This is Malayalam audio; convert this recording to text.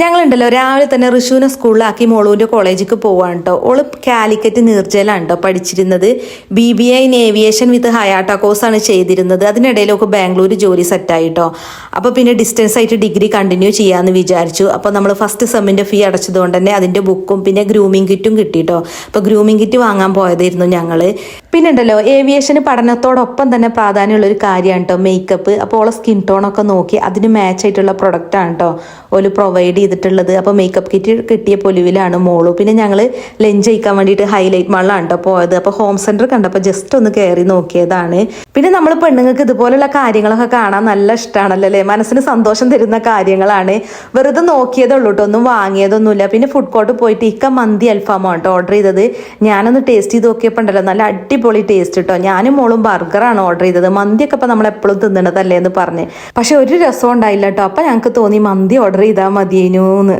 ഞങ്ങളുണ്ടല്ലോ രാവിലെ തന്നെ ഋഷുവിനെ സ്കൂളിലാക്കി മോളൂന്റെ കോളേജിൽ പോവാണ് കേട്ടോ ഓൾ കാലിക്കറ്റ് നീർജയിലാണ് കേട്ടോ പഠിച്ചിരുന്നത് B B I in aviation with ഹയാട്ട കോഴ്സാണ് ചെയ്തിരുന്നത്. അതിനിടയിലൊക്കെ ബാംഗ്ലൂർ ജോലി സെറ്റായി കേട്ടോ അപ്പോൾ പിന്നെ ഡിസ്റ്റൻസ് ആയിട്ട് ഡിഗ്രി കണ്ടിന്യൂ ചെയ്യാമെന്ന് വിചാരിച്ചു. അപ്പോൾ നമ്മൾ ഫസ്റ്റ് സെമ്മിന്റെ ഫീ അടച്ചതുകൊണ്ട് തന്നെ അതിന്റെ ബുക്കും പിന്നെ ഗ്രൂമിംഗ് കിറ്റും കിട്ടി കേട്ടോ അപ്പോൾ ഗ്രൂമിംഗ് കിറ്റ് വാങ്ങാൻ പോയതായിരുന്നു ഞങ്ങൾ പിന്നെ ഉണ്ടല്ലോ ഏവിയേഷന് പഠനത്തോടൊപ്പം തന്നെ പ്രാധാന്യമുള്ള ഒരു കാര്യമാണ് കേട്ടോ മേക്കപ്പ് അപ്പോൾ ഓളെ സ്കിൻ ടോണൊക്കെ നോക്കി അതിന് മാച്ച് ആയിട്ടുള്ള പ്രൊഡക്റ്റാണ് കേട്ടോ ഓൽ പ്രൊവൈഡ് ചെയ്തിട്ടുള്ളത്. അപ്പോൾ മേക്കപ്പ് കിറ്റ് കിട്ടിയ പൊലിവിലാണ് മോളു. പിന്നെ ഞങ്ങൾ ലഞ്ച് കഴിക്കാൻ വേണ്ടിയിട്ട് ഹൈലൈറ്റ് മള്ളാണ് കേട്ടോ പോയത്. അപ്പോൾ ഹോം സെന്റർ കണ്ടപ്പോൾ ജസ്റ്റ് ഒന്ന് കയറി നോക്കിയതാണ്. പിന്നെ നമ്മൾ പെണ്ണുങ്ങൾക്ക് ഇതുപോലുള്ള കാര്യങ്ങളൊക്കെ കാണാൻ നല്ല ഇഷ്ടമാണല്ലോ അല്ലേ? മനസ്സിന് സന്തോഷം തരുന്ന കാര്യങ്ങളാണ്. വെറുതെ നോക്കിയതേ ഉള്ളൂ കേട്ടോ ഒന്നും വാങ്ങിയതൊന്നുമില്ല. പിന്നെ ഫുഡ് കോർട്ട് പോയിട്ട് ഇക്ക മന്തി അൽഫാമോ കേട്ടോ ഓർഡർ ചെയ്തത്. ഞാനൊന്ന് ടേസ്റ്റ് ചെയ്ത് നോക്കിയപ്പോൾ ഉണ്ടല്ലോ നല്ല അടിപൊളി ടേസ്റ്റ് കേട്ടോ ഞാനും മോളും ബർഗറാണ് ഓർഡർ ചെയ്തത്. മന്തിയൊക്കെ ഇപ്പം നമ്മൾ എപ്പോഴും തിന്നണതല്ലേ എന്ന് പറഞ്ഞ്. പക്ഷെ ഒരു രസം ഉണ്ടായില്ല കേട്ടോ അപ്പം ഞങ്ങൾക്ക് തോന്നി മന്തി ഓർഡർ ചെയ്താൽ മതിയേനൂന്ന്.